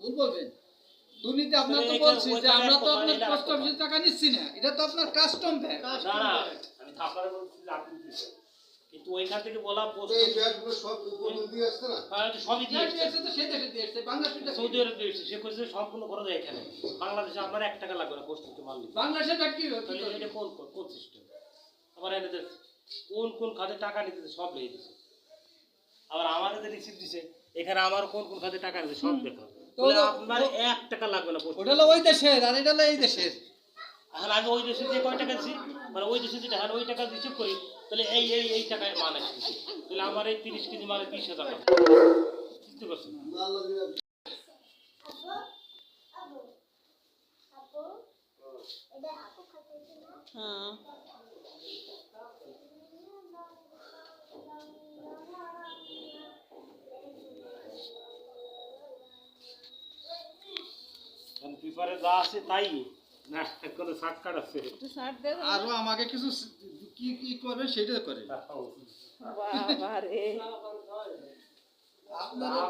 ভুল বলবেন দুর্নীতি আপনার তো বলছি যে আমরা তো আপনার পোস্ট টাকা নিচ্ছি না এটা তো আপনার কাস্টম ব্যাংক আমি বলছি আপনি কিন্তু ওইখান থেকে বলা পোস্ট এই ব্যাগগুলো সব উপকরণ দিয়ে আসছে না? হ্যাঁ, সবই দিয়েছে তো সেই দেশে দিয়েছে বাংলাদেশে সৌদি আরব দিয়েছে সে কইছে সম্পূর্ণ করে দেয় এখানে। বাংলাদেশে আপনার এক টাকা লাগবে না পোস্ট করতে ব্যাংক কি এটা কোন কোন সিস্টেম আবার এদের কোন কোন খাতে টাকা নিতে সব লিখে দিছে আবার আমাদের যে রিসিপ্ট দিছে এখানে আমার কোন কোন খাতে টাকা নিতে সব দেখা আপনার এক টাকা লাগবে না ওটা হলো ওই দেশের আর এটা হলো এই দেশের। এখন আমি ওই দেশে যে কয় টাকা দিছি মানে ওই দেশে যেটা হয় ওই টাকা হিসেব করি। তাহলে এই এই এই টাকায় মান আসতেছে তাহলে আমার এই তিরিশ কেজি মানে বিশ হাজার টাকা। বুঝতে পারছেন? হ্যাঁ। পেপারে যা আছে তাই। না কোনো আছে। ছাড় দে তো। আরও আমাকে কিছু কি কি করবে সেটা করে। বাবা রে আপনার